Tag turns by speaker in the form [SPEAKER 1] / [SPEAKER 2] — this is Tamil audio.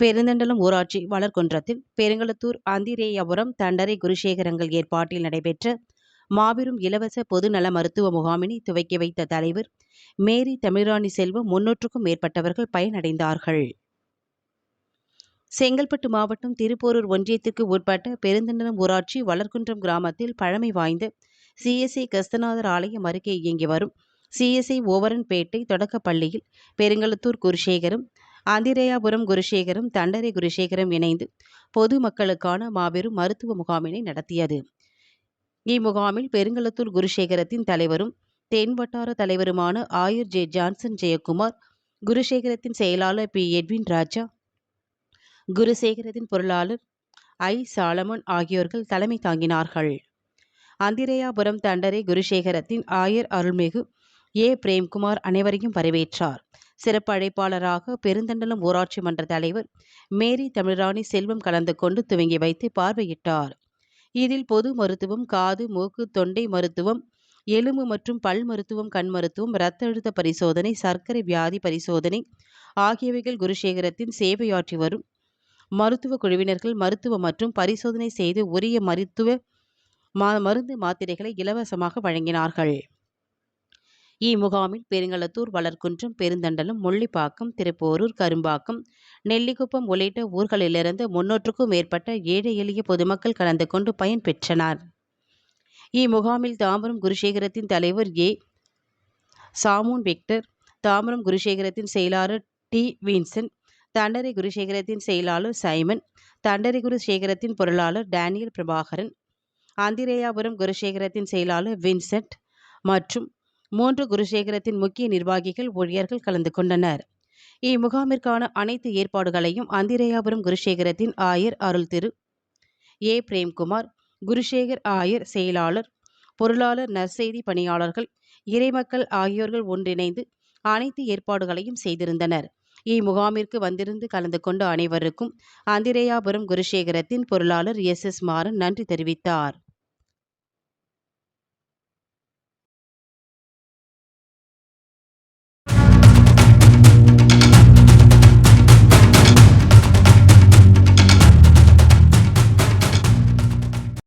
[SPEAKER 1] பெருந்தண்டலம் ஊராட்சி வளர்குன்றத்தில் பெருங்களத்தூர் அந்திரேயபுரம் தண்டரை குருசேகரங்கள் ஏற்பாட்டில் நடைபெற்ற மாபெரும் இலவச பொதுநல மருத்துவ முகாமினை துவக்கி வைத்த தலைவர் மேரி தமிழ்ராணி செல்வம் முன்னூற்றுக்கும் மேற்பட்டவர்கள் பயனடைந்தார்கள். செங்கல்பட்டு மாவட்டம் திருப்போரூர் ஒன்றியத்திற்கு உட்பட்ட பெருந்தண்டலம் ஊராட்சி வளர்குன்றம் கிராமத்தில் பழமை வாய்ந்த சிஎஸ்ஐ கஸ்தநாதர் ஆலயம் அருகே இயங்கி வரும் சிஎஸ்ஐ ஓவரன்பேட்டை தொடக்கப் பள்ளியில் பெருங்களத்தூர் குருசேகரம் ஆந்திரேயாபுரம் குருசேகரம் தண்டரை குருசேகரம் இணைந்து பொது மக்களுக்கான மாபெரும் மருத்துவ முகாமினை நடத்தியது. இம்முகாமில் பெருங்கலத்தூர் குருசேகரத்தின் தலைவரும் தென் வட்டார தலைவருமான ஆயுர் ஜே ஜான்சன் ஜெயக்குமார் குருசேகரத்தின் செயலாளர் பி எட்வின் ராஜா குருசேகரத்தின் பொருளாளர் ஐ சாலமன் ஆகியோர்கள் தலைமை தாங்கினார்கள். அந்திரேயாபுரம் தண்டரை குருசேகரத்தின் ஆயர் அருள்மிகு ஏ பிரேம்குமார் அனைவரையும் வரவேற்றார். சிறப்பு அழைப்பாளராக பெருந்தண்டலம் ஊராட்சி மன்ற தலைவர் மேரி தமிழ்ராணி செல்வம் கலந்து கொண்டு துவங்கி வைத்து பார்வையிட்டார். இதில் பொது மருத்துவம் காது மூக்கு தொண்டை மருத்துவம் எலும்பு மற்றும் பல் மருத்துவம் கண் மருத்துவம் இரத்த அழுத்த பரிசோதனை சர்க்கரை வியாதி பரிசோதனை ஆகியவைகள் குருசேகரத்தின் சேவையாற்றி வரும். மருத்துவ குழுவினர்கள் மருத்துவம் மற்றும் பரிசோதனை செய்து உரிய மருத்துவ மருந்து மாத்திரைகளை இலவசமாக வழங்கினார்கள். இம்முகாமில் பெருங்களத்தூர் வளர்குன்றம் பெருந்தண்டலம் முள்ளிப்பாக்கம் திருப்போரூர் கரும்பாக்கம் நெல்லிக்குப்பம் உள்ளிட்ட ஊர்களிலிருந்து முன்னூற்றுக்கும் மேற்பட்ட ஏழை எளிய பொதுமக்கள் கலந்து கொண்டு பயன்பெற்றனர் இம்முகாமில் தாம்பரம் குருசேகரத்தின் தலைவர் ஏ. சாமூன் விக்டர் தாம்பரம் குருசேகரத்தின் செயலாளர் டி. வின்சன் தண்டரை குருசேகரத்தின் செயலாளர் சைமன் தண்டரை குருசேகரத்தின் பொருளாளர் டேனியல் பிரபாகரன் ஆந்திரேயாபுரம் குருசேகரத்தின் செயலாளர் வின்சென்ட் மற்றும் மூன்று குருசேகரத்தின் முக்கிய நிர்வாகிகள் ஊழியர்கள் கலந்து கொண்டனர். இம்முகாமிற்கான அனைத்து ஏற்பாடுகளையும் அந்திரேயாபுரம் குருசேகரத்தின் ஆயர் அருள் திரு ஏ. பிரேம்குமார் குருசேகர் ஆயர் செயலாளர் பொருளாளர் நற்செய்தி பணியாளர்கள் இறைமக்கள் ஆகியோர்கள் ஒன்றிணைந்து அனைத்து ஏற்பாடுகளையும் செய்திருந்தனர். இம்முகாமிற்கு வந்திருந்து கலந்து கொண்ட அனைவருக்கும் அந்திரேயாபுரம் குருசேகரத்தின் பொருளாளர் எஸ். எஸ். மாறன் நன்றி தெரிவித்தார்.